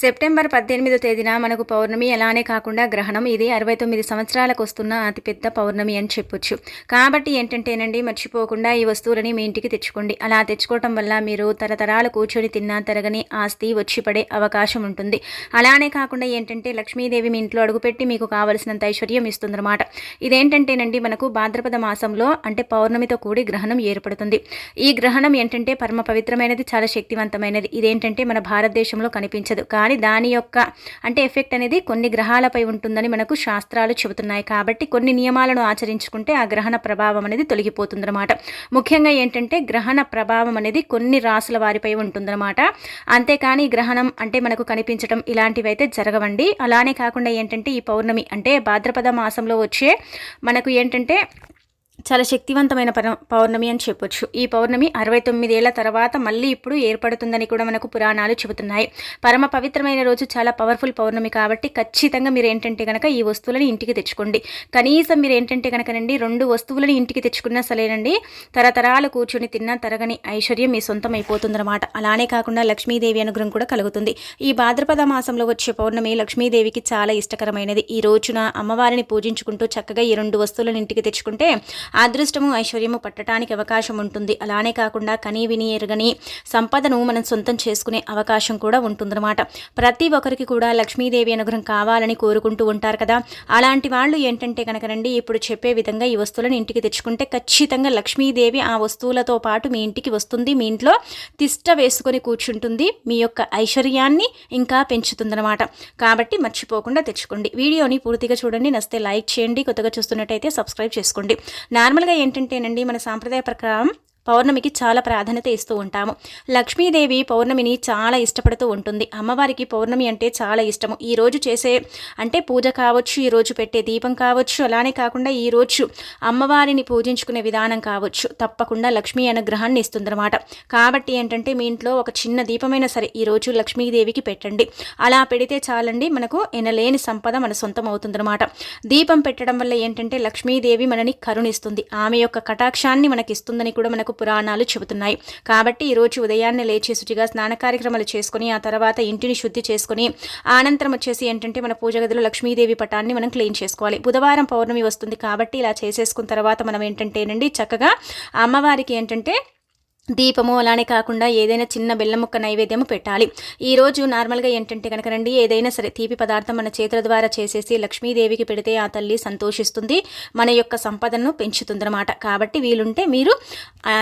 September పద్దెనిమిదో తేదీన మనకు పౌర్ణమి అలానే కాకుండా గ్రహణం. ఇది అరవై తొమ్మిది సంవత్సరాలకు వస్తున్న అతిపెద్ద పౌర్ణమి అని చెప్పొచ్చు. కాబట్టి ఏంటంటేనండి మర్చిపోకుండా ఈ వస్తువులని మీ ఇంటికి తెచ్చుకోండి. అలా తెచ్చుకోవటం వల్ల మీరు తరతరాలు కూర్చొని తిన్నా తరగని ఆస్తి వచ్చి పడే అవకాశం ఉంటుంది. అలానే కాకుండా ఏంటంటే లక్ష్మీదేవి మీ ఇంట్లో అడుగుపెట్టి మీకు కావలసినంత ఐశ్వర్యం ఇస్తుందన్నమాట. ఇదేంటంటేనండి మనకు భాద్రపద మాసంలో అంటే పౌర్ణమితో కూడి గ్రహణం ఏర్పడుతుంది. ఈ గ్రహణం ఏంటంటే పరమ పవిత్రమైనది చాలా శక్తివంతమైనది. ఇదేంటంటే మన భారతదేశంలో కనిపించదు. కానీ దాని యొక్క అంటే ఎఫెక్ట్ అనేది కొన్ని గ్రహాలపై ఉంటుందని మనకు శాస్త్రాలు చెబుతున్నాయి. కాబట్టి కొన్ని నియమాలను ఆచరించుకుంటే ఆ గ్రహణ ప్రభావం అనేది తొలగిపోతుందన్నమాట. ముఖ్యంగా ఏంటంటే గ్రహణ ప్రభావం అనేది కొన్ని రాసుల వారిపై ఉంటుందన్నమాట. అంతేకాని గ్రహణం అంటే మనకు కనిపించడం ఇలాంటివి అయితే జరగవండి. అలానే కాకుండా ఏంటంటే ఈ పౌర్ణమి అంటే భాద్రపద మాసంలో వచ్చే మనకు ఏంటంటే చాలా శక్తివంతమైన పౌర్ణమి అని చెప్పొచ్చు. ఈ పౌర్ణమి అరవై తొమ్మిదేళ్ళ తర్వాత మళ్ళీ ఇప్పుడు ఏర్పడుతుందని కూడా మనకు పురాణాలు చెబుతున్నాయి. పరమ పవిత్రమైన రోజు చాలా పవర్ఫుల్ పౌర్ణమి కాబట్టి ఖచ్చితంగా మీరు ఏంటంటే కనుక ఈ వస్తువులను ఇంటికి తెచ్చుకోండి. కనీసం మీరు ఏంటంటే కనుకనండి రెండు వస్తువులను ఇంటికి తెచ్చుకున్నా సరేనండి తరతరాలు కూర్చొని తిన్నా తరగని ఐశ్వర్యం మీ సొంతం అయిపోతుందన్నమాట అలానే కాకుండా లక్ష్మీదేవి అనుగ్రహం కూడా కలుగుతుంది. ఈ భాద్రపద మాసంలో వచ్చే పౌర్ణమి లక్ష్మీదేవికి చాలా ఇష్టకరమైనది. ఈ రోజున అమ్మవారిని పూజించుకుంటూ చక్కగా ఈ రెండు వస్తువులను ఇంటికి తెచ్చుకుంటే అదృష్టము ఐశ్వర్యము పట్టడానికి అవకాశం ఉంటుంది. అలానే కాకుండా కనీ విని ఎరగని సంపదను మనం సొంతం చేసుకునే అవకాశం కూడా ఉంటుందన్నమాట. ప్రతి ఒక్కరికి కూడా లక్ష్మీదేవి అనుగ్రహం కావాలని కోరుకుంటూ ఉంటారు కదా. అలాంటి వాళ్ళు ఏంటంటే కనుక రండి ఇప్పుడు చెప్పే విధంగా ఈ వస్తువులను ఇంటికి తెచ్చుకుంటే ఖచ్చితంగా లక్ష్మీదేవి ఆ వస్తువులతో పాటు మీ ఇంటికి వస్తుంది. మీ ఇంట్లో తిష్ట వేసుకొని కూర్చుంటుంది. మీ యొక్క ఐశ్వర్యాన్ని ఇంకా పెంచుతుందన్నమాట. కాబట్టి మర్చిపోకుండా తెచ్చుకోండి. వీడియోని పూర్తిగా చూడండి. నస్తే లైక్ చేయండి. కొత్తగా చూస్తున్నట్టయితే సబ్స్క్రైబ్ చేసుకోండి. నార్మల్గా ఏంటంటేనండి మన సాంప్రదాయ ప్రకారం పౌర్ణమికి చాలా ప్రాధాన్యత ఇస్తూ ఉంటాము. లక్ష్మీదేవి పౌర్ణమిని చాలా ఇష్టపడుతూ ఉంటుంది. అమ్మవారికి పౌర్ణమి అంటే చాలా ఇష్టము. ఈ రోజు చేసే అంటే పూజ కావచ్చు ఈ రోజు పెట్టే దీపం కావచ్చు అలానే కాకుండా ఈ రోజు అమ్మవారిని పూజించుకునే విధానం కావచ్చు. తప్పకుండా లక్ష్మీ అనుగ్రహాన్ని ఇస్తుందన్నమాట. కాబట్టి ఏంటంటే మీ ఇంట్లో ఒక చిన్న దీపమైనా సరే ఈ రోజు లక్ష్మీదేవికి పెట్టండి. అలా పెడితే చాలండి మనకు ఎనలేని సంపద మన సొంతం అవుతుందన్నమాట. దీపం పెట్టడం వల్ల ఏంటంటే లక్ష్మీదేవి మనని కరుణిస్తుంది. ఆమె యొక్క కటాక్షాన్ని మనకి ఇస్తుందని కూడా మనకు పురాణాలు చెబుతున్నాయి. కాబట్టి ఈరోజు ఉదయాన్నే లేచి శుచిగా స్నాన కార్యక్రమాలు చేసుకుని ఆ తర్వాత ఇంటిని శుద్ధి చేసుకుని అనంతరం వచ్చేసి ఏంటంటే మన పూజ గదిలో లక్ష్మీదేవి పటాన్ని మనం క్లీన్ చేసుకోవాలి. బుధవారం పౌర్ణమి వస్తుంది కాబట్టి ఇలా చేసేసుకున్న తర్వాత మనం ఏంటంటేనండి చక్కగా అమ్మవారికి ఏంటంటే దీపము అలానే కాకుండా ఏదైనా చిన్న బెల్లం ముక్క నైవేద్యము పెట్టాలి. ఈరోజు నార్మల్గా ఏంటంటే కనుక రండి ఏదైనా సరే తీపి పదార్థం మన చేతుల ద్వారా చేసేసి లక్ష్మీదేవికి పెడితే ఆ తల్లి సంతోషిస్తుంది మన యొక్క సంపదను పెంచుతుందన్నమాట. కాబట్టి వీలుంటే మీరు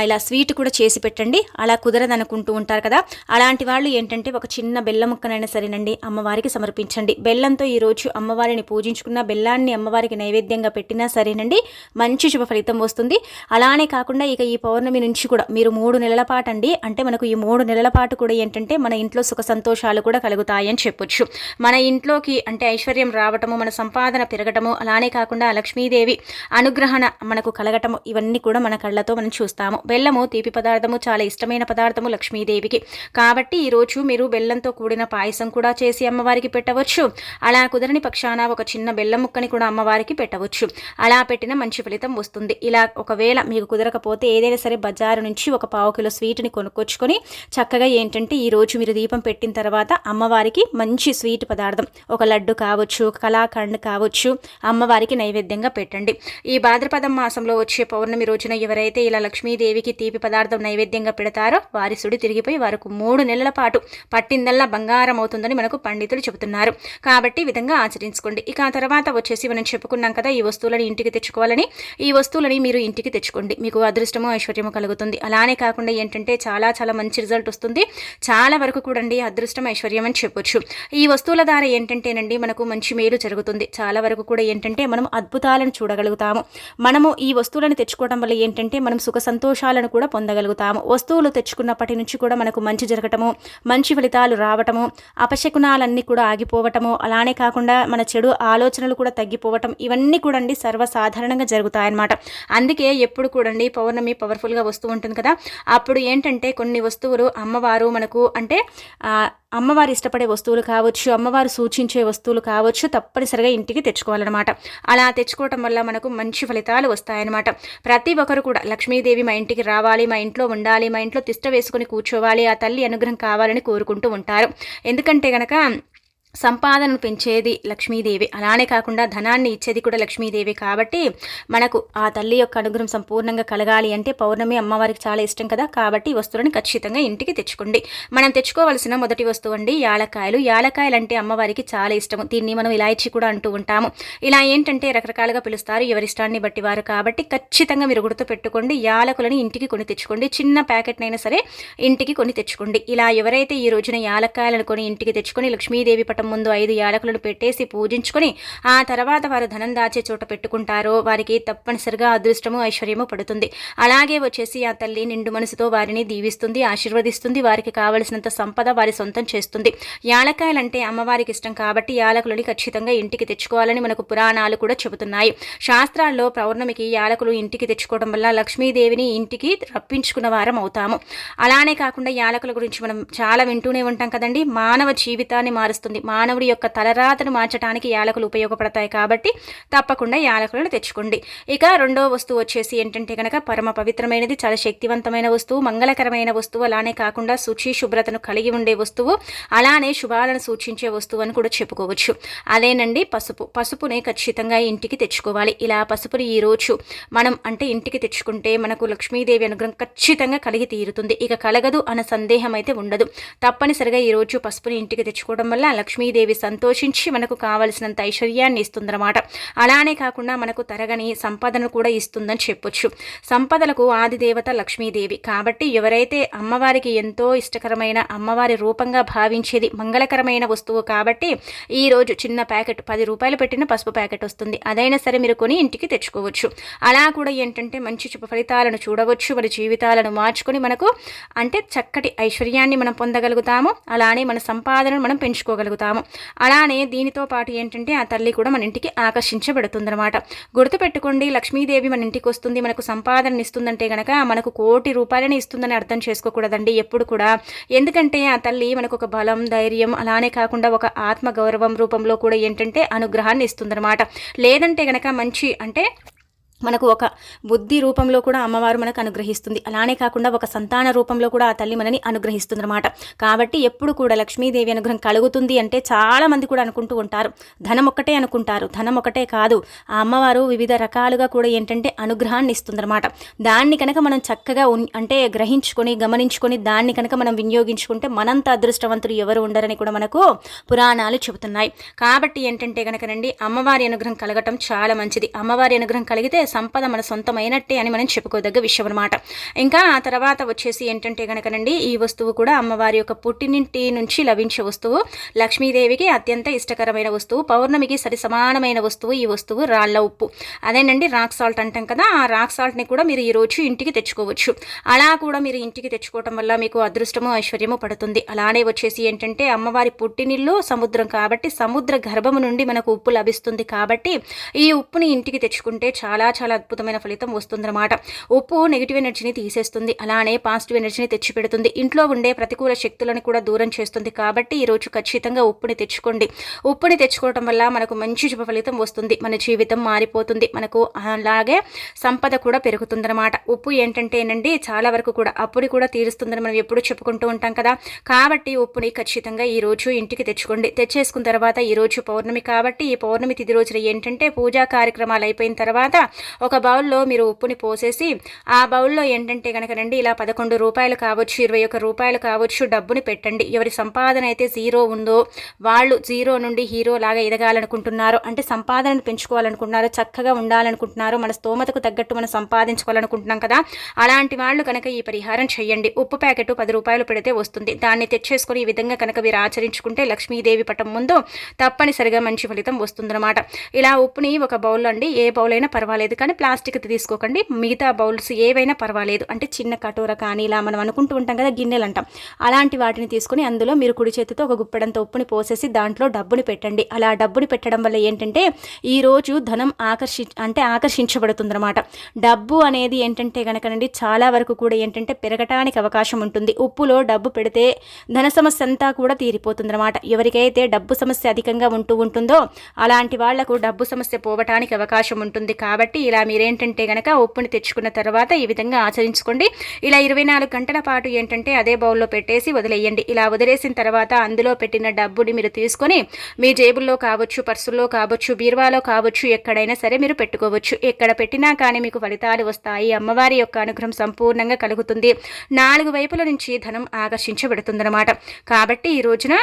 ఇలా స్వీట్ కూడా చేసి పెట్టండి. అలా కుదరదనుకుంటూ ఉంటారు కదా. అలాంటి వాళ్ళు ఏంటంటే ఒక చిన్న బెల్లం ముక్కనైనా సరేనండి అమ్మవారికి సమర్పించండి. బెల్లంతో ఈరోజు అమ్మవారిని పూజించుకున్న బెల్లాన్ని అమ్మవారికి నైవేద్యంగా పెట్టినా సరేనండి మంచి శుభ ఫలితం వస్తుంది. అలానే కాకుండా ఇక ఈ పౌర్ణమి నుంచి కూడా మీరు మూడు నెలల పాటు అండి అంటే మనకు ఈ మూడు నెలల పాటు కూడా ఏంటంటే మన ఇంట్లో సుఖ సంతోషాలు కూడా కలుగుతాయని చెప్పొచ్చు. మన ఇంట్లోకి అంటే ఐశ్వర్యం రావటము మన సంపాదన పెరగటము అలానే కాకుండా లక్ష్మీదేవి అనుగ్రహణ మనకు కలగటము ఇవన్నీ కూడా మన కళ్ళతో మనం చూస్తాము. బెల్లము తీపి పదార్థము చాలా ఇష్టమైన పదార్థము లక్ష్మీదేవికి. కాబట్టి ఈరోజు మీరు బెల్లంతో కూడిన పాయసం కూడా చేసి అమ్మవారికి పెట్టవచ్చు. అలా కుదరని పక్షాన ఒక చిన్న బెల్లం ముక్కని కూడా అమ్మవారికి పెట్టవచ్చు. అలా పెట్టిన మంచి ఫలితం వస్తుంది. ఇలా ఒకవేళ మీకు కుదరకపోతే ఏదైనా సరే బజారు నుంచి ఒక పావు కిలో స్వీట్ని కొనుక్కొచ్చుకొని చక్కగా ఏంటంటే ఈరోజు మీరు దీపం పెట్టిన తర్వాత అమ్మవారికి మంచి స్వీట్ పదార్థం. ఒక లడ్డు కావచ్చు కళాఖండ్ కావచ్చు అమ్మవారికి నైవేద్యంగా పెట్టండి. ఈ భాద్రపదం మాసంలో వచ్చే పౌర్ణమి రోజున ఎవరైతే ఇలా లక్ష్మీదేవికి తీపి పదార్థం నైవేద్యంగా పెడతారో వారి సుడి తిరిగిపోయి వారికి మూడు నెలల పాటు పట్టిందల్లా బంగారం అవుతుందని మనకు పండితులు చెబుతున్నారు. కాబట్టి విధంగా ఆచరించుకోండి. ఇక ఆ తర్వాత వచ్చేసి మనం చెప్పుకున్నాం కదా ఈ వస్తువులను ఇంటికి తెచ్చుకోవాలని. ఈ వస్తువులని మీరు ఇంటికి తెచ్చుకోండి. మీకు అదృష్టము ఐశ్వర్యము కలుగుతుంది. అలానే కాకుండా ఏంటంటే చాలా చాలా మంచి రిజల్ట్ వస్తుంది. చాలా వరకు కూడా అండి అదృష్టం ఐశ్వర్యం అని చెప్పొచ్చు. ఈ వస్తువుల ద్వారా ఏంటంటేనండి మనకు మంచి మేలు జరుగుతుంది. చాలా వరకు కూడా ఏంటంటే మనం అద్భుతాలను చూడగలుగుతాము. మనము ఈ వస్తువులను తెచ్చుకోవడం వల్ల ఏంటంటే మనం సుఖ సంతోషాలను కూడా పొందగలుగుతాము. వస్తువులు తెచ్చుకున్నప్పటి నుంచి కూడా మనకు మంచి జరగటము మంచి ఫలితాలు రావటము అపశకునాలన్నీ కూడా ఆగిపోవటము అలానే కాకుండా మన చెడు ఆలోచనలు కూడా తగ్గిపోవటం ఇవన్నీ కూడా అండి సర్వసాధారణంగా జరుగుతాయన్నమాట. అందుకే ఎప్పుడు కూడా అండి పౌర్ణమి పవర్ఫుల్గా వస్తూ ఉంటుంది కదా అప్పుడు ఏంటంటే కొన్ని వస్తువులు అమ్మవారు మనకు అంటే అమ్మవారు ఇష్టపడే వస్తువులు కావచ్చు అమ్మవారు సూచించే వస్తువులు కావచ్చు తప్పనిసరిగా ఇంటికి తెచ్చుకోవాలన్నమాట. అలా తెచ్చుకోవటం వల్ల మనకు మంచి ఫలితాలు వస్తాయన్నమాట. ప్రతి ఒక్కరు కూడా లక్ష్మీదేవి మా ఇంటికి రావాలి మా ఇంట్లో ఉండాలి మా ఇంట్లో తిష్ట వేసుకుని కూర్చోవాలి ఆ తల్లి అనుగ్రహం కావాలని కోరుకుంటూ ఉంటారు. ఎందుకంటే కనుక సంపాదనను పెంచేది లక్ష్మీదేవి. అలానే కాకుండా ధనాన్ని ఇచ్చేది కూడా లక్ష్మీదేవి. కాబట్టి మనకు ఆ తల్లి యొక్క అనుగ్రహం సంపూర్ణంగా కలగాలి అంటే పౌర్ణమి అమ్మవారికి చాలా ఇష్టం కదా. కాబట్టి వస్తువులను ఖచ్చితంగా ఇంటికి తెచ్చుకోండి. మనం తెచ్చుకోవాల్సిన మొదటి వస్తువు అండి యాలకాయలు యాలకాయలు అంటే అమ్మవారికి చాలా ఇష్టము. దీన్ని మనం ఇలాయచి కూడా అంటూ ఉంటాము. ఇలా ఏంటంటే రకరకాలుగా పిలుస్తారు. ఎవరిష్టాన్ని బట్టి వారు. కాబట్టి ఖచ్చితంగా మీరు గుర్తు పెట్టుకోండి. యాలకులను ఇంటికి కొని తెచ్చుకోండి. చిన్న ప్యాకెట్నైనా సరే ఇంటికి కొని తెచ్చుకోండి. ఇలా ఎవరైతే ఈ రోజున యాలకాయలను కొని ఇంటికి తెచ్చుకొని లక్ష్మీదేవి పటం ముందు ఐదు యాలకులను పెట్టేసి పూజించుకొని ఆ తర్వాత వారు ధనం దాచే చోట పెట్టుకుంటారో. వారికి తప్పనిసరిగా అదృష్టము ఐశ్వర్యము పడుతుంది. అలాగే వచ్చేసి ఆ తల్లి నిండు మనసుతో వారిని దీవిస్తుంది ఆశీర్వదిస్తుంది. వారికి కావలసినంత సంపద వారి సొంతం చేస్తుంది. యాలకాయలంటే అమ్మవారికి ఇష్టం కాబట్టి యాలకులని ఖచ్చితంగా ఇంటికి తెచ్చుకోవాలని మనకు పురాణాలు కూడా చెబుతున్నాయి. శాస్త్రాల్లో పౌర్ణమికి యాలకులు ఇంటికి తెచ్చుకోవడం వల్ల లక్ష్మీదేవిని ఇంటికి రప్పించుకున్న వారం అవుతాము. అలానే కాకుండా యాలకుల గురించి మనం చాలా వింటూనే ఉంటాం కదండి. మానవ జీవితాన్ని మారుస్తుంది. మానవుడి యొక్క తలరాతను మార్చడానికి యాలకులు ఉపయోగపడతాయి కాబట్టి తప్పకుండా యాలకులను తెచ్చుకోండి. ఇక రెండో వస్తువు వచ్చేసి ఏంటంటే కనుక పరమ పవిత్రమైనది చాలా శక్తివంతమైన వస్తువు మంగళకరమైన వస్తువు అలానే కాకుండా శుచి శుభ్రతను కలిగి ఉండే వస్తువు అలానే శుభాలను సూచించే వస్తువు అని కూడా చెప్పుకోవచ్చు. అదేనండి పసుపు. పసుపుని ఖచ్చితంగా ఇంటికి తెచ్చుకోవాలి. ఇలా పసుపుని ఈరోజు మనం అంటే ఇంటికి తెచ్చుకుంటే మనకు లక్ష్మీదేవి అనుగ్రహం ఖచ్చితంగా కలిగి తీరుతుంది. ఇక కలగదు అన్న సందేహం అయితే ఉండదు. తప్పనిసరిగా ఈరోజు పసుపుని ఇంటికి తెచ్చుకోవడం వల్ల లక్ష్మీ లక్ష్మీదేవి సంతోషించి మనకు కావలసినంత ఐశ్వర్యాన్ని ఇస్తుందన్నమాట. అలానే కాకుండా మనకు తరగని సంపదను కూడా ఇస్తుందని చెప్పొచ్చు. సంపదలకు ఆదిదేవత లక్ష్మీదేవి. కాబట్టి ఎవరైతే అమ్మవారికి ఎంతో ఇష్టకరమైన అమ్మవారి రూపంగా భావించేది మంగళకరమైన వస్తువు కాబట్టి ఈరోజు చిన్న ప్యాకెట్ పది రూపాయలు పెట్టిన పసుపు ప్యాకెట్ వస్తుంది. అదైనా సరే మీరు కొని ఇంటికి తెచ్చుకోవచ్చు. అలా కూడా ఏంటంటే మంచి శుభ ఫలితాలను చూడవచ్చు. మన జీవితాలను మార్చుకొని మనకు అంటే చక్కటి ఐశ్వర్యాన్ని మనం పొందగలుగుతాము. అలానే మన సంపాదనను మనం పెంచుకోగలుగుతాము. ఉంటాము అలానే దీనితో పాటు ఏంటంటే ఆ తల్లి కూడా మన ఇంటికి ఆకర్షించబడుతుందన్నమాట. గుర్తుపెట్టుకోండి లక్ష్మీదేవి మన ఇంటికి వస్తుంది మనకు సంపాదన ఇస్తుందంటే గనక మనకు కోటి రూపాయలని ఇస్తుందని అర్థం చేసుకోకూడదండి ఎప్పుడు కూడా. ఎందుకంటే ఆ తల్లి మనకు ఒక బలం ధైర్యం అలానే కాకుండా ఒక ఆత్మ గౌరవం రూపంలో కూడా ఏంటంటే అనుగ్రహాన్ని ఇస్తుందన్నమాట. లేదంటే గనక మంచి అంటే మనకు ఒక బుద్ధి రూపంలో కూడా అమ్మవారు మనకు అనుగ్రహిస్తుంది. అలానే కాకుండా ఒక సంతాన రూపంలో కూడా ఆ తల్లి మనని అనుగ్రహిస్తుంది అనమాట కాబట్టి ఎప్పుడు కూడా లక్ష్మీదేవి అనుగ్రహం కలుగుతుంది అంటే చాలామంది కూడా అనుకుంటూ ఉంటారు. ధనం ఒక్కటే అనుకుంటారు. ధనం ఒకటే కాదు. ఆ అమ్మవారు వివిధ రకాలుగా కూడా ఏంటంటే అనుగ్రహాన్ని ఇస్తుందన్నమాట. దాన్ని కనుక మనం చక్కగా అంటే గ్రహించుకొని గమనించుకొని దాన్ని కనుక మనం వినియోగించుకుంటే మనంత అదృష్టవంతులు ఎవరు ఉండరని కూడా మనకు పురాణాలు చెబుతున్నాయి. కాబట్టి ఏంటంటే కనుకనండి అమ్మవారి అనుగ్రహం కలగటం చాలా మంచిది. అమ్మవారి అనుగ్రహం కలిగితే సంపద మన సొంతమైనట్టే అని మనం చెప్పుకోదగ్గ విషయం అనమాట ఇంకా ఆ తర్వాత వచ్చేసి ఏంటంటే కనుకనండి ఈ వస్తువు కూడా అమ్మవారి యొక్క పుట్టినింటి నుంచి లభించే వస్తువు. లక్ష్మీదేవికి అత్యంత ఇష్టకరమైన వస్తువు. పౌర్ణమికి సరి సమానమైన వస్తువు ఈ వస్తువు రాళ్ళ ఉప్పు. అదేనండి రాక్ సాల్ట్ అంటాం కదా ఆ రాక్ సాల్ట్ని కూడా మీరు ఈరోజు ఇంటికి తెచ్చుకోవచ్చు. అలా కూడా మీరు ఇంటికి తెచ్చుకోవటం వల్ల మీకు అదృష్టము ఐశ్వర్యము పడుతుంది. అలానే వచ్చేసి ఏంటంటే అమ్మవారి పుట్టినిల్లు సముద్రం కాబట్టి సముద్ర గర్భము నుండి మనకు ఉప్పు లభిస్తుంది కాబట్టి ఈ ఉప్పుని ఇంటికి తెచ్చుకుంటే చాలా చాలా అద్భుతమైన ఫలితం వస్తుందన్నమాట. ఉప్పు నెగిటివ్ ఎనర్జీని తీసేస్తుంది. అలానే పాజిటివ్ ఎనర్జీని తెచ్చిపెడుతుంది. ఇంట్లో ఉండే ప్రతికూల శక్తులను కూడా దూరం చేస్తుంది కాబట్టి ఈరోజు ఖచ్చితంగా ఉప్పుని తెచ్చుకోండి. ఉప్పుని తెచ్చుకోవటం వల్ల మనకు మంచి శుభ ఫలితం వస్తుంది. మన జీవితం మారిపోతుంది. మనకు అలాగే సంపద కూడా పెరుగుతుందన్నమాట. ఉప్పు ఏంటంటేనండి చాలా వరకు కూడా అప్పుని కూడా తీరుస్తుందని మనం ఎప్పుడు చెప్పుకుంటూ ఉంటాం కదా. కాబట్టి ఉప్పుని ఖచ్చితంగా ఈ రోజు ఇంటికి తెచ్చుకోండి. తెచ్చేసుకున్న తర్వాత ఈరోజు పౌర్ణమి కాబట్టి ఈ పౌర్ణమి తిది రోజున ఏంటంటే పూజా కార్యక్రమాలు అయిపోయిన తర్వాత ఒక బౌల్లో మీరు ఉప్పుని పోసేసి ఆ బౌల్లో ఏంటంటే కనుక రండి ఇలా పదకొండు రూపాయలు కావచ్చు ఇరవై ఒక రూపాయలు కావచ్చు డబ్బుని పెట్టండి. ఎవరి సంపాదన అయితే జీరో ఉందో వాళ్ళు జీరో నుండి హీరో లాగా ఎదగాలనుకుంటున్నారు అంటే సంపాదనను పెంచుకోవాలనుకుంటున్నారు చక్కగా ఉండాలనుకుంటున్నారు మన స్తోమతకు తగ్గట్టు మనం సంపాదించుకోవాలనుకుంటున్నాం కదా అలాంటి వాళ్ళు కనుక ఈ పరిహారం చేయండి ఉప్పు ప్యాకెట్ పది రూపాయలు పెడితే వస్తుంది. దాన్ని తెచ్చేసుకొని ఈ విధంగా కనుక మీరు ఆచరించుకుంటే లక్ష్మీదేవి పటం ముందు తప్పనిసరిగా మంచి ఫలితం వస్తుందన్నమాట. ఇలా ఉప్పుని ఒక బౌల్ అండి ఏ బౌల్ అయినా పర్వాలేదు. కానీ ప్లాస్టిక్ తీసుకోకండి. మిగతా బౌల్స్ ఏవైనా పర్వాలేదు. అంటే చిన్న కటోర కానీ ఇలా మనం అనుకుంటూ ఉంటాం కదా గిన్నెలు అంటాం. అలాంటి వాటిని తీసుకొని అందులో మీరు కుడి చేతితో ఒక గుప్పెడంత ఉప్పుని పోసేసి దాంట్లో డబ్బుని పెట్టండి. అలా డబ్బుని పెట్టడం వల్ల ఏంటంటే ఈరోజు ధనం ఆకర్షి అంటే ఆకర్షించబడుతుందన్నమాట. డబ్బు అనేది ఏంటంటే కనుకనండి చాలా వరకు కూడా ఏంటంటే పెరగటానికి అవకాశం ఉంటుంది. ఉప్పులో డబ్బు పెడితే ధన సమస్య అంతా కూడా తీరిపోతుందన్నమాట. ఎవరికైతే డబ్బు సమస్య అధికంగా ఉంటూ ఉంటుందో అలాంటి వాళ్ళకు డబ్బు సమస్య పోవటానికి అవకాశం ఉంటుంది. కాబట్టి ఇలా మీరేంటంటే కనుక ఉప్పుని తెచ్చుకున్న తర్వాత ఈ విధంగా ఆచరించుకోండి. ఇలా ఇరవై నాలుగు గంటల పాటు ఏంటంటే అదే బౌల్లో పెట్టేసి వదిలేయండి. ఇలా వదిలేసిన తర్వాత అందులో పెట్టిన డబ్బుని మీరు తీసుకొని మీ జేబుల్లో కావచ్చు పర్సుల్లో కావచ్చు బీరువాలో కావచ్చు ఎక్కడైనా సరే మీరు పెట్టుకోవచ్చు. ఎక్కడ పెట్టినా కానీ మీకు ఫలితాలు వస్తాయి. అమ్మవారి యొక్క అనుగ్రహం సంపూర్ణంగా కలుగుతుంది. నాలుగు వైపుల నుంచి ధనం ఆకర్షించబడుతుందన్నమాట. కాబట్టి ఈ రోజున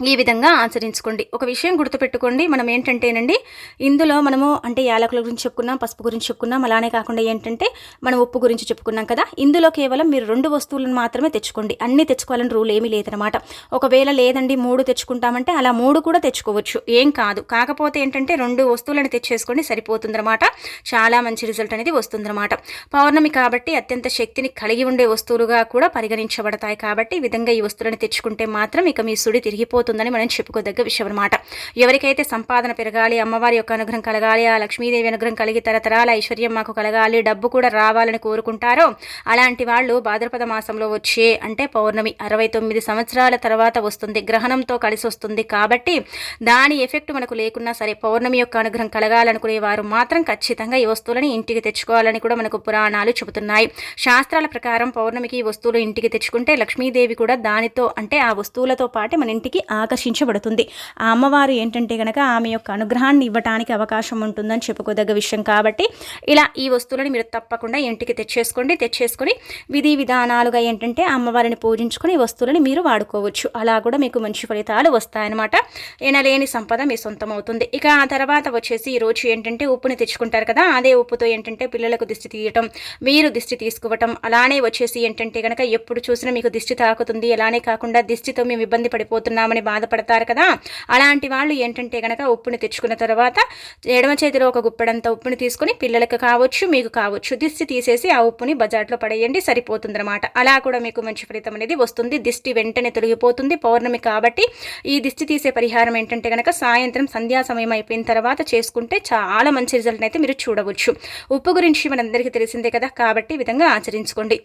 ఈ విధంగా ఆచరించుకోండి. ఒక విషయం గుర్తుపెట్టుకోండి. మనం ఏంటంటేనండి ఇందులో మనము అంటే యాలకుల గురించి చెప్పుకున్నాం పసుపు గురించి చెప్పుకున్నాం. అలానే కాకుండా ఏంటంటే మనం ఉప్పు గురించి చెప్పుకున్నాం కదా ఇందులో కేవలం మీరు రెండు వస్తువులను మాత్రమే తెచ్చుకోండి. అన్నీ తెచ్చుకోవాలని రూల్ ఏమీ లేదనమాట ఒకవేళ లేదండి మూడు తెచ్చుకుంటామంటే అలా మూడు కూడా తెచ్చుకోవచ్చు. ఏం కాదు. కాకపోతే ఏంటంటే రెండు వస్తువులను తెచ్చేసుకోండి సరిపోతుందన్నమాట. చాలా మంచి రిజల్ట్ అనేది వస్తుందన్నమాట. పౌర్ణమి కాబట్టి అత్యంత శక్తిని కలిగి ఉండే వస్తువులుగా కూడా పరిగణించబడతాయి. కాబట్టి ఈ విధంగా ఈ వస్తువులను తెచ్చుకుంటే మాత్రం ఇక మీ సుడి తిరిగిపోతుంది అవుతుందని మనం చెప్పుకోదగ్గ విషయం అనమాట ఎవరికైతే సంపాదన పెరగాలి అమ్మవారి యొక్క అనుగ్రహం కలగాలి ఆ లక్ష్మీదేవి అనుగ్రహం కలిగి తరతరాల ఐశ్వర్యం మాకు కలగాలి డబ్బు కూడా రావాలని కోరుకుంటారో అలాంటి వాళ్ళు భాద్రపద మాసంలో వచ్చే అంటే పౌర్ణమి అరవై తొమ్మిది సంవత్సరాల తర్వాత వస్తుంది గ్రహణంతో కలిసి వస్తుంది కాబట్టి దాని ఎఫెక్ట్ మనకు లేకున్నా సరే పౌర్ణమి యొక్క అనుగ్రహం కలగాలనుకునే వారు మాత్రం ఖచ్చితంగా ఈ వస్తువులని ఇంటికి తెచ్చుకోవాలని కూడా మనకు పురాణాలు చెబుతున్నాయి. శాస్త్రాల ప్రకారం పౌర్ణమికి ఈ వస్తువులు ఇంటికి తెచ్చుకుంటే లక్ష్మీదేవి కూడా దానితో అంటే ఆ వస్తువులతో పాటు మన ఇంటికి ఆకర్షించబడుతుంది. ఆ అమ్మవారు ఏంటంటే కనుక ఆమె యొక్క అనుగ్రహాన్ని ఇవ్వటానికి అవకాశం ఉంటుందని చెప్పుకోదగ్గ విషయం కాబట్టి ఇలా ఈ వస్తువులను మీరు తప్పకుండా ఇంటికి తెచ్చేసుకోండి. తెచ్చేసుకొని విధి విధానాలుగా ఏంటంటే అమ్మవారిని పూజించుకొని వస్తువులని మీరు వాడుకోవచ్చు. అలా కూడా మీకు మంచి ఫలితాలు వస్తాయన్నమాట. ఎనలేని సంపద మీ సొంతం అవుతుంది ఇక ఆ తర్వాత వచ్చేసి ఈ రోజు ఏంటంటే ఉప్పుని తెచ్చుకుంటారు కదా అదే ఉప్పుతో ఏంటంటే పిల్లలకు దిష్టి తీయటం మీరు దిష్టి తీసుకోవటం అలానే వచ్చేసి ఏంటంటే కనుక ఎప్పుడు చూసినా మీకు దిష్టి తాకుతుంది. అలానే కాకుండా దిష్టితో మేము ఇబ్బంది పడిపోతున్నామని బాధపడతారు కదా. అలాంటి వాళ్ళు ఏంటంటే కనుక ఉప్పుని తెచ్చుకున్న తర్వాత ఎడమ చేతిలో ఒక గుప్పెడంత ఉప్పుని తీసుకుని పిల్లలకు కావచ్చు మీకు కావచ్చు దిష్టి తీసేసి ఆ ఉప్పుని బజార్లో పడేయండి సరిపోతుందన్నమాట. అలా కూడా మీకు మంచి ఫలితం అనేది వస్తుంది. దిష్టి వెంటనే తొలగిపోతుంది పౌర్ణమి కాబట్టి. ఈ దిష్టి తీసే పరిహారం ఏంటంటే కనుక సాయంత్రం సంధ్యా సమయం అయిపోయిన తర్వాత చేసుకుంటే చాలా మంచి రిజల్ట్ అయితే మీరు చూడవచ్చు. ఉప్పు గురించి మనందరికీ తెలిసిందే కదా. కాబట్టి విధంగా ఆచరించుకోండి.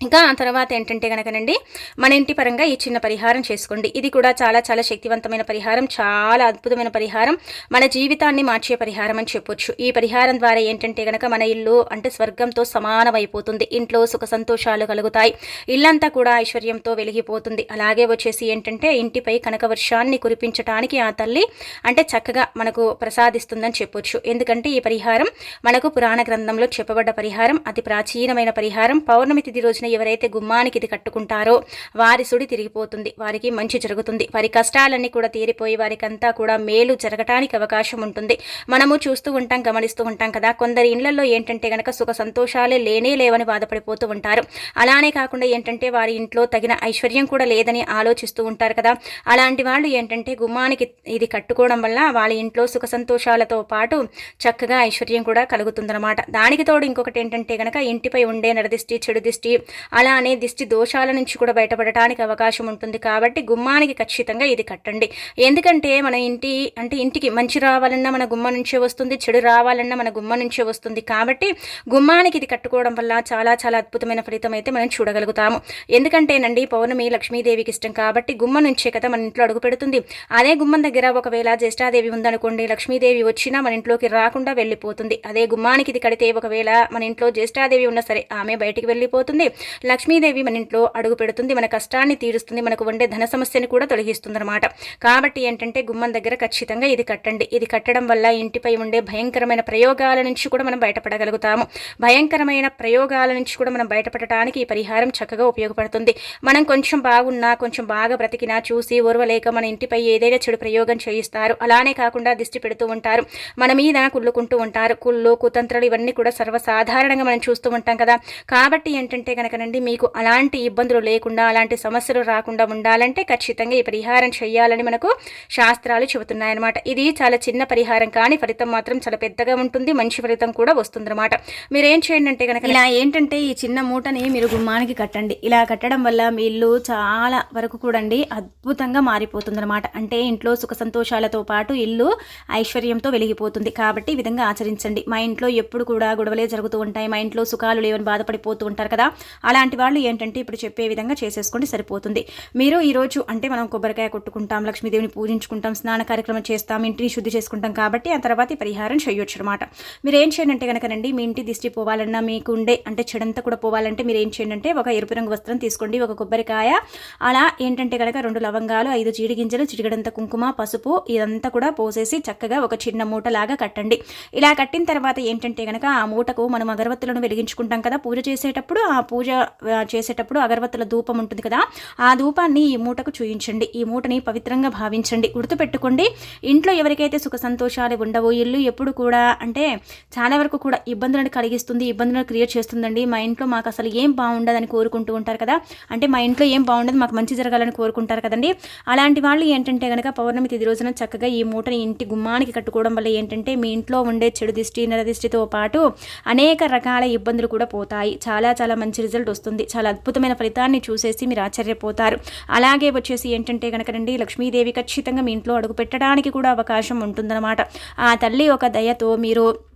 ఇంకా ఆ తర్వాత ఏంటంటే కనుకనండి మన ఇంటి పరంగా ఈ చిన్న పరిహారం చేసుకోండి. ఇది కూడా చాలా చాలా శక్తివంతమైన పరిహారం చాలా అద్భుతమైన పరిహారం. మన జీవితాన్ని మార్చే పరిహారం అని చెప్పొచ్చు. ఈ పరిహారం ద్వారా ఏంటంటే కనుక మన ఇల్లు అంటే స్వర్గంతో సమానమైపోతుంది. ఇంట్లో సుఖ సంతోషాలు కలుగుతాయి. ఇల్లంతా కూడా ఐశ్వర్యంతో వెలిగిపోతుంది. అలాగే వచ్చేసి ఏంటంటే ఇంటిపై కనక వర్షాన్ని కురిపించడానికి ఆ తల్లి అంటే చక్కగా మనకు ప్రసాదిస్తుందని చెప్పొచ్చు. ఎందుకంటే ఈ పరిహారం మనకు పురాణ గ్రంథంలో చెప్పబడ్డ పరిహారం. అతి ప్రాచీనమైన పరిహారం. పౌర్ణమి తిథి రోజున చేసిన ఎవరైతే గుమ్మానికి ఇది కట్టుకుంటారో వారి సుడి తిరిగిపోతుంది వారికి మంచి జరుగుతుంది. వారి కష్టాలన్నీ కూడా తీరిపోయి వారికంతా కూడా మేలు జరగటానికి అవకాశం ఉంటుంది. మనము చూస్తూ ఉంటాం గమనిస్తూ ఉంటాం కదా. కొందరి ఇళ్ళలో ఏంటంటే గనక సుఖ సంతోషాలే లేనే లేవని బాధపడిపోతూ ఉంటారు. అలానే కాకుండా ఏంటంటే వారి ఇంట్లో తగిన ఐశ్వర్యం కూడా లేదని ఆలోచిస్తూ ఉంటారు కదా. అలాంటి వాళ్ళు ఏంటంటే గుమ్మానికి ఇది కట్టుకోవడం వల్ల వాళ్ళ ఇంట్లో సుఖ సంతోషాలతో పాటు చక్కగా ఐశ్వర్యం కూడా కలుగుతుందన్నమాట. దానికి తోడు ఇంకొకటి ఏంటంటే గనక ఇంటిపై ఉండే నరదిష్టి చెడు దిష్టి అలానే దిష్టి దోషాల నుంచి కూడా బయటపడటానికి అవకాశం ఉంటుంది కాబట్టి గుమ్మానికి ఖచ్చితంగా ఇది కట్టండి. ఎందుకంటే మన ఇంటి అంటే ఇంటికి మంచి రావాలన్నా మన గుమ్మ నుంచే వస్తుంది చెడు రావాలన్నా మన గుమ్మ నుంచే వస్తుంది. కాబట్టి గుమ్మానికి ఇది కట్టుకోవడం వల్ల చాలా చాలా అద్భుతమైన ఫలితం అయితే మనం చూడగలుగుతాము. ఎందుకంటేనండి పౌర్ణమి లక్ష్మీదేవికి ఇష్టం కాబట్టి గుమ్మ నుంచే కదా మన ఇంట్లో అడుగు పెడుతుంది. అదే గుమ్మం దగ్గర ఒకవేళ జ్యేష్ఠాదేవి ఉందనుకోండి లక్ష్మీదేవి వచ్చినా మన ఇంట్లోకి రాకుండా వెళ్ళిపోతుంది. అదే గుమ్మానికి ఇది కడితే ఒకవేళ మన ఇంట్లో జ్యేష్ఠాదేవి ఉన్నా సరే ఆమె బయటికి వెళ్ళిపోతుంది. లక్ష్మీదేవి మన ఇంట్లో అడుగు పెడుతుంది మన కష్టాన్ని తీరుస్తుంది మనకు ఉండే ధన సమస్యని కూడా తొలగిస్తుందన్నమాట. కాబట్టి ఏంటంటే గుమ్మం దగ్గర ఖచ్చితంగా ఇది కట్టండి. ఇది కట్టడం వల్ల ఇంటిపై ఉండే భయంకరమైన ప్రయోగాల నుంచి కూడా మనం బయటపడగలుగుతాము. భయంకరమైన ప్రయోగాల నుంచి కూడా మనం బయటపడటానికి ఈ పరిహారం చక్కగా ఉపయోగపడుతుంది. మనం కొంచెం బాగున్నా కొంచెం బాగా బ్రతికినా చూసి ఓర్వలేక మన ఇంటిపై ఏదైనా చెడు ప్రయోగం చేయిస్తారు. అలానే కాకుండా దిష్టి పెడుతూ ఉంటారు. మన మీద కుళ్ళుకుంటూ ఉంటారు. కుళ్ళు కుతంత్రాలు ఇవన్నీ కూడా సర్వసాధారణంగా మనం చూస్తూ ఉంటాం కదా. కాబట్టి ఏంటంటే కనుక కనుకనండి మీకు అలాంటి ఇబ్బందులు లేకుండా అలాంటి సమస్యలు రాకుండా ఉండాలంటే ఖచ్చితంగా ఈ పరిహారం చేయాలని మనకు శాస్త్రాలు చెబుతున్నాయన్నమాట. ఇది చాలా చిన్న పరిహారం కానీ ఫలితం మాత్రం చాలా పెద్దగా ఉంటుంది. మంచి ఫలితం కూడా వస్తుందన్నమాట. మీరు ఏం చేయండి అంటే కనుక ఇలా ఏంటంటే ఈ చిన్న మూటని మీరు గుమ్మానికి కట్టండి. ఇలా కట్టడం వల్ల మీ ఇల్లు చాలా వరకు కూడా అద్భుతంగా మారిపోతుందన్నమాట. అంటే ఇంట్లో సుఖ సంతోషాలతో పాటు ఇల్లు ఐశ్వర్యంతో వెలిగిపోతుంది. కాబట్టి ఈ విధంగా ఆచరించండి. మా ఇంట్లో ఎప్పుడు కూడా గొడవలే జరుగుతూ ఉంటాయి. మా ఇంట్లో సుఖాలు లేవని బాధపడిపోతూ ఉంటారు కదా. అలాంటి వాళ్ళు ఏంటంటే ఇప్పుడు చెప్పే విధంగా చేసేసుకోండి సరిపోతుంది. మీరు ఈరోజు అంటే మనం కొబ్బరికాయ కొట్టుకుంటాం లక్ష్మీదేవిని పూజించుకుంటాం స్నాన కార్యక్రమం చేస్తాం ఇంటిని శుద్ధి చేసుకుంటాం కాబట్టి ఆ తర్వాత ఈ పరిహారం చేయొచ్చు అనమాట మీరు ఏం చేయండి అంటే కనుకనండి మీ ఇంటి దిష్టి పోవాలన్నా మీకు ఉండే అంటే చెడంతా కూడా పోవాలంటే మీరు ఏం చేయండి అంటే ఒక ఎరుపు రంగు వస్త్రం తీసుకోండి ఒక కొబ్బరికాయ. అలా ఏంటంటే కనుక రెండు లవంగాలు ఐదు జీడి గింజలు చిటికడంత కుంకుమ పసుపు ఇదంతా కూడా పోసేసి చక్కగా ఒక చిన్న మూటలాగా కట్టండి. ఇలా కట్టిన తర్వాత ఏంటంటే కనుక ఆ మూటకు మనం అగరవత్తులను వెలిగించుకుంటాం కదా పూజ చేసేటప్పుడు ఆ పూజ చేసేటప్పుడు అగరవత్తుల ధూపం ఉంటుంది కదా ఆ ధూపాన్ని ఈ మూటకు చూయించండి. ఈ మూటని పవిత్రంగా భావించండి. గుర్తుపెట్టుకోండి ఇంట్లో ఎవరికైతే సుఖ సంతోషాలు ఉండవో ఇల్లు ఎప్పుడు కూడా అంటే చాలా వరకు కూడా ఇబ్బందులను కలిగిస్తుంది ఇబ్బందులను క్రియేట్ చేస్తుందండి. మా ఇంట్లో మాకు అసలు ఏం బాగుండదని కోరుకుంటూ ఉంటారు కదా అంటే మా ఇంట్లో ఏం బాగుండదు మాకు మంచి జరగాలని కోరుకుంటారు కదండి. అలాంటి వాళ్ళు ఏంటంటే కనుక పౌర్ణమి తిది రోజున చక్కగా ఈ మూటని ఇంటి గుమ్మానికి కట్టుకోవడం వల్ల ఏంటంటే మీ ఇంట్లో ఉండే చెడు దిష్టి నరదిష్టితో పాటు అనేక రకాల ఇబ్బందులు కూడా పోతాయి. చాలా చాలా మంచి రిజల్ట్ వస్తుంది. చాలా అద్భుతమైన ఫలితాన్ని చూసేసి మీరు ఆశ్చర్యపోతారు. అలాగే వచ్చేసి ఏంటంటే కనుక రండి లక్ష్మీదేవి ఖచ్చితంగా మీ ఇంట్లో అడుగు పెట్టడానికి కూడా అవకాశం ఉంటుందన్నమాట. ఆ తల్లి ఒక దయతో మీరు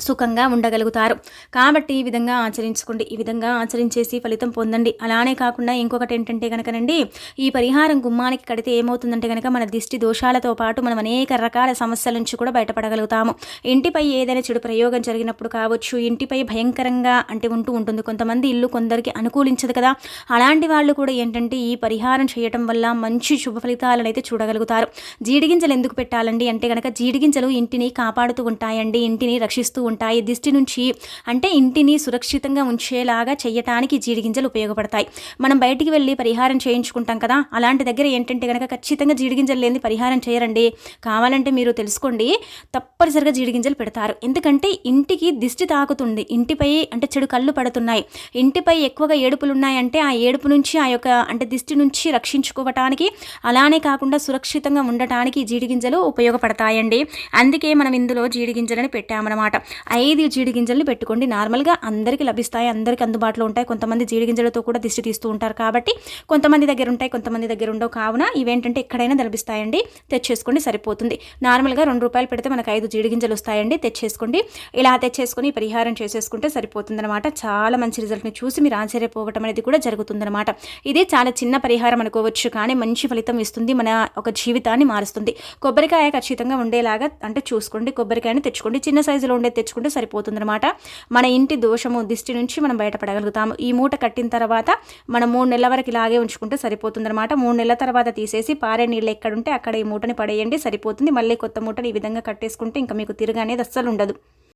సుఖంగా ఉండగలుగుతారు. కాబట్టి ఈ విధంగా ఆచరించుకోండి. ఈ విధంగా ఆచరించేసి ఫలితం పొందండి. అలానే కాకుండా ఇంకొకటి ఏంటంటే కనుకనండి ఈ పరిహారం గుమ్మానికి కడితే ఏమవుతుందంటే కనుక మన దిష్టి దోషాలతో పాటు మనం అనేక రకాల సమస్యల నుంచి కూడా బయటపడగలుగుతాము. ఇంటిపై ఏదైనా చెడు ప్రయోగం జరిగినప్పుడు కావచ్చు ఇంటిపై భయంకరంగా అంటే ఉంటూ ఉంటుంది. కొంతమంది ఇల్లు కొందరికి అనుకూలించదు కదా. అలాంటి వాళ్ళు కూడా ఏంటంటే ఈ పరిహారం చేయటం వల్ల మంచి శుభ ఫలితాలను అయితే చూడగలుగుతారు. జీడిగింజలు ఎందుకు పెట్టాలండి? అంటే కనుక జీడిగింజలు ఇంటిని కాపాడుతూ ఉంటాయండి. ఇంటిని రక్షిస్తూ చేస్తూ ఉంటాయి. దిష్టి నుంచి అంటే ఇంటిని సురక్షితంగా ఉంచేలాగా చేయటానికి జీడిగింజలు ఉపయోగపడతాయి. మనం బయటికి వెళ్ళి పరిహారం చేయించుకుంటాం కదా అలాంటి దగ్గర ఏంటంటే కనుక ఖచ్చితంగా జీడిగింజలు లేని పరిహారం చేయరండి. కావాలంటే మీరు తెలుసుకోండి తప్పనిసరిగా జీడిగింజలు పెడతారు. ఎందుకంటే ఇంటికి దిష్టి తాకుతుంది ఇంటిపై అంటే చెడు కళ్ళు పడుతున్నాయి. ఇంటిపై ఎక్కువగా ఏడుపులు ఉన్నాయంటే ఆ ఏడుపు నుంచి ఆ యొక్క అంటే దిష్టి నుంచి రక్షించుకోవటానికి అలానే కాకుండా సురక్షితంగా ఉండటానికి జీడిగింజలు ఉపయోగపడతాయండి. అందుకే మనం ఇందులో జీడిగింజలను పెట్టామన్నమాట. ఐదు జీడి గింజల్ని పెట్టుకోండి. నార్మల్గా అందరికీ లభిస్తాయి అందరికీ అందుబాటులో ఉంటాయి. కొంతమంది జీడి గింజలతో కూడా దిష్టి తీస్తూ ఉంటారు కాబట్టి కొంతమంది దగ్గర ఉంటాయి కొంతమంది దగ్గర ఉండవు. కావున ఇవేంటంటే ఎక్కడైనా లభిస్తాయండి. తెచ్చేసుకోండి సరిపోతుంది. నార్మల్గా రెండు రూపాయలు పెడితే మనకు ఐదు జీడి గింజలు వస్తాయండి. తెచ్చేసుకోండి. ఇలా తెచ్చేసుకొని పరిహారం చేసేసుకుంటే సరిపోతుందనమాట చాలా మంచి రిజల్ట్ని చూసి మీరు ఆశ్చర్యపోవటం అనేది కూడా జరుగుతుందన్నమాట. ఇది చాలా చిన్న పరిహారం అనుకోవచ్చు కానీ మంచి ఫలితం ఇస్తుంది. మన ఒక జీవితాన్ని మారుస్తుంది. కొబ్బరికాయ ఖచ్చితంగా ఉండేలాగా అంటే చూసుకోండి. కొబ్బరికాయని తెచ్చుకోండి. చిన్న సైజులో ఉండే తెచ్చుకుంటే సరిపోతుందన్నమాట. మన ఇంటి దోషము దిష్టి నుంచి మనం బయటపడగలుగుతాము. ఈ మూట కట్టిన తర్వాత మనం మూడు నెలల వరకు ఇలాగే ఉంచుకుంటే సరిపోతుందన్నమాట. మూడు నెలల తర్వాత తీసేసి పారే నీళ్ళు ఎక్కడుంటే అక్కడ ఈ మూటని పడేయండి సరిపోతుంది. మళ్ళీ కొత్త మూటని ఈ విధంగా కట్టేసుకుంటే ఇంకా మీకు తిరగనేది అస్సలు ఉండదు.